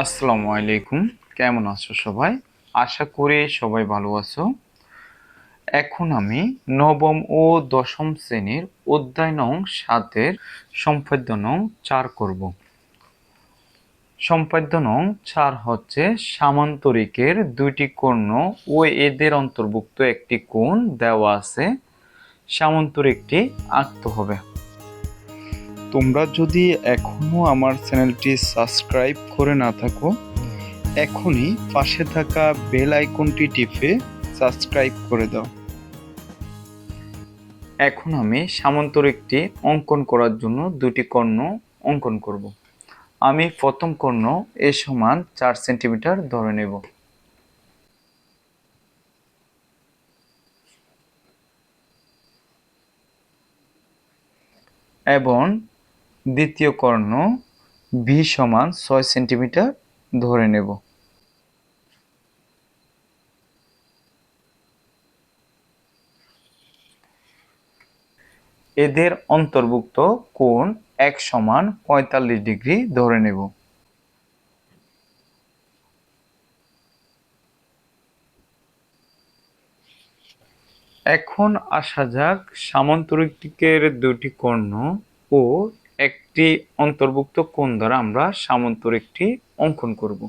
আসসালামু আলাইকুম। কেমন আছো সবাই? আশা করি সবাই ভালো আছো। এখন আমি নবম ও দশম শ্রেণির অধ্যায় নং সাতের সম্পাদ্য নং চার করব। সম্পাদ্য নং চার হচ্ছে সামান্তরিকের দুইটি কর্ণ ও এদের অন্তর্ভুক্ত একটি কোণ দেওয়া আছে। সামান্তরিকটি আঁকতে হবে। তোমরা যদি এখনও আমার চ্যানেলটি সাবস্ক্রাইব করে না থাকো, এখনই পাশে থাকা বেল আইকনটি টিপে সাবস্ক্রাইব করে দাও। এখন আমি সামান্তর একটি অঙ্কন করার জন্য দুটি কর্ণ অঙ্কন করব। আমি প্রথম কর্ণ এ সমান চার সেন্টিমিটার ধরে নেব। এবং দ্বিতীয় কর্ণ ভি সমান ছয় সেন্টিমিটার ধরে নেব। এদের অন্তর্ভুক্ত কোণ এক সমান পঁয়তাল্লিশ ডিগ্রি ধরে নেব। এখন আসা যাক সামান্তরিকের দুটি কর্ণ ও একটি অন্তর্ভুক্ত কোণ দ্বারা আমরা সামান্তরিকটি অঙ্কন করব।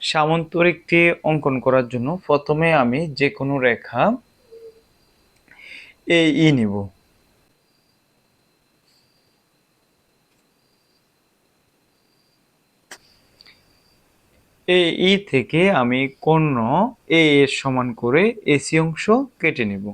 সামান্তরিকটি অঙ্কন করার জন্য প্রথমে আমি যে কোনো রেখা এ, ই নিব। এ, ই থেকে আমি কর্ণ এ এর সমান করে এসি অংশ কেটে নেব।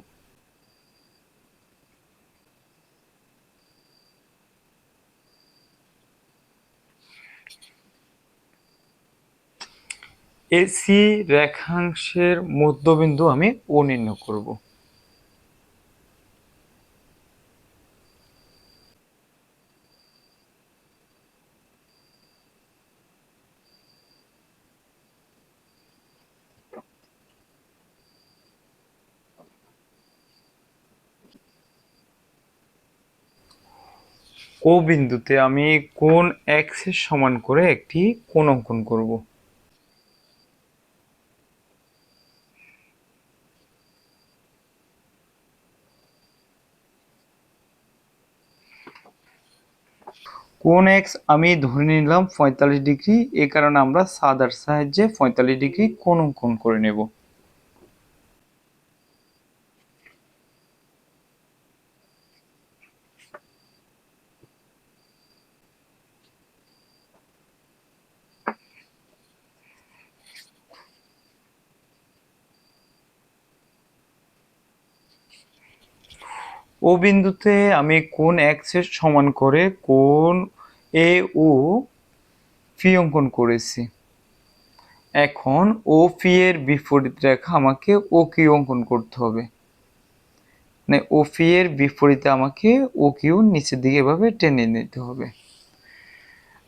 এসি রেখাংশের মধ্যবিন্দু আমি ও নির্ণয় করব। ও বিন্দুতে আমি কোন এক্সের সমান করে একটি কোণ অঙ্কন করব। কোন এক্স আমি ধরে নিলাম পঁয়তাল্লিশ ডিগ্রি, এ কারণে আমরা সাদার সাহায্যে পঁয়তাল্লিশ ডিগ্রি কোন অঙ্কন করে নেব। ও বিন্দুতে আমি কোন এক্সের সমান করে কোন এ ও ফি অঙ্কন করেছি। এখন ও ফি এর বিপরীত রেখা আমাকে ও কিউ অঙ্কন করতে হবে। মানে ও ফি এর বিপরীতে আমাকে ও কিউ নিচের দিকে এভাবে টেনে নিতে হবে।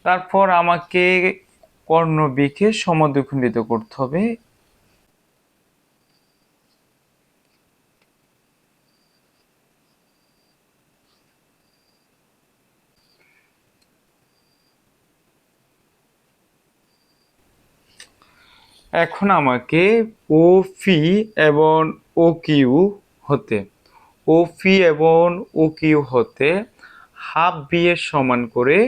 তারপর আমাকে কর্ণ বিকে সমদ্বিখণ্ডিত করতে হবে। এখন আমাকে ও ফি এবং ও কিউ হতে। ও ফি এবং ও কিউ হতে হাফ বি এর সমান করে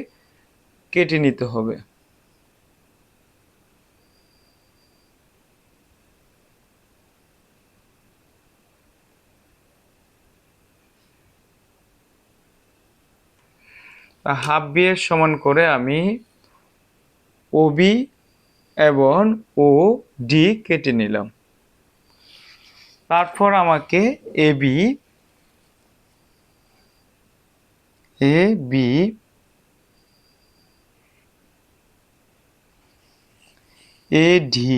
কেটে নিতে হবে। হাফ বি এর সমান করে আমি ও বি এবং ও ডি কেটে নিলাম। তারপর আমাকে A B A B A D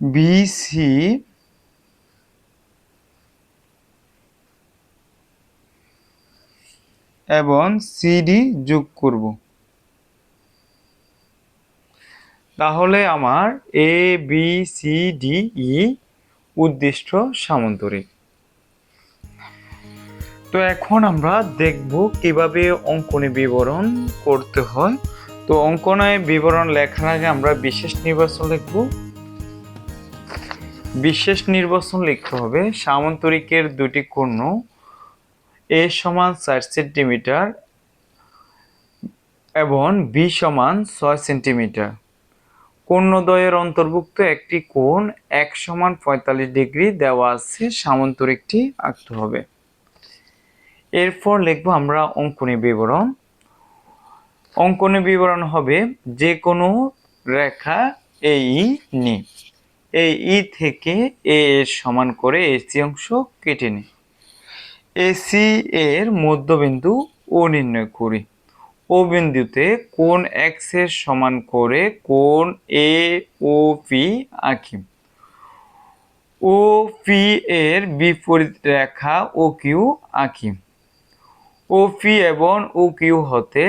B এবং সিডি যোগ করব। তাহলে আমার A B C D E উদ্দিষ্ট সামান্তরিক। তো এখন আমরা দেখব কীভাবে অঙ্কনে বিবরণ করতে হয়। তো অঙ্কনে বিবরণ লেখার আগে আমরা বিশেষ নির্বাচন লিখব। বিশেষ নির্বাচন লিখতে হবে। সামান্তরিকের দুটি কর্ণ এ সমান চার সেন্টিমিটার এবং বি সমান ছয় সেন্টিমিটার। কর্ণদ্বয়ের অন্তর্ভুক্ত একটি কোণ এক সমান পঁয়তাল্লিশ ডিগ্রি দেওয়া আছে সামান্তরিকটি আঁকতে হবে। এরপর লিখব আমরা অঙ্কনী বিবরণ। অঙ্কনী বিবরণ হবে যে কোনো রেখা এই নি। এই ই থেকে এ সমান করে এসি অংশ কেটে নি। এসি এর মধ্যবিন্দু ও নির্ণয় করি। ও বিন্দুতে কোন এক্সের সমান করে কোন এ ও পি আঁকি। ও পি এর বিপরীত রেখা ও কিউ আঁকি। ও পি এবং ও কিউ হতে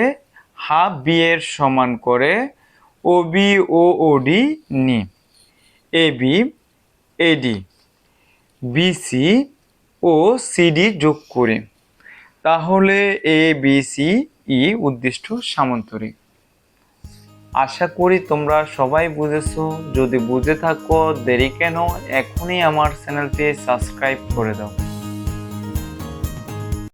হাফ বি এর সমান করে O B O O D নি A B A D B C O C D যোগ করি। তাহলে এ বি সি ই উদ্দিষ্ট সামান্তরিক আশা করি তোমরা সবাই বুঝেছ। যদি বুঝে থাকো, দেরি কেন, এখনই আমার চ্যানেলটি সাবস্ক্রাইব করে দাও।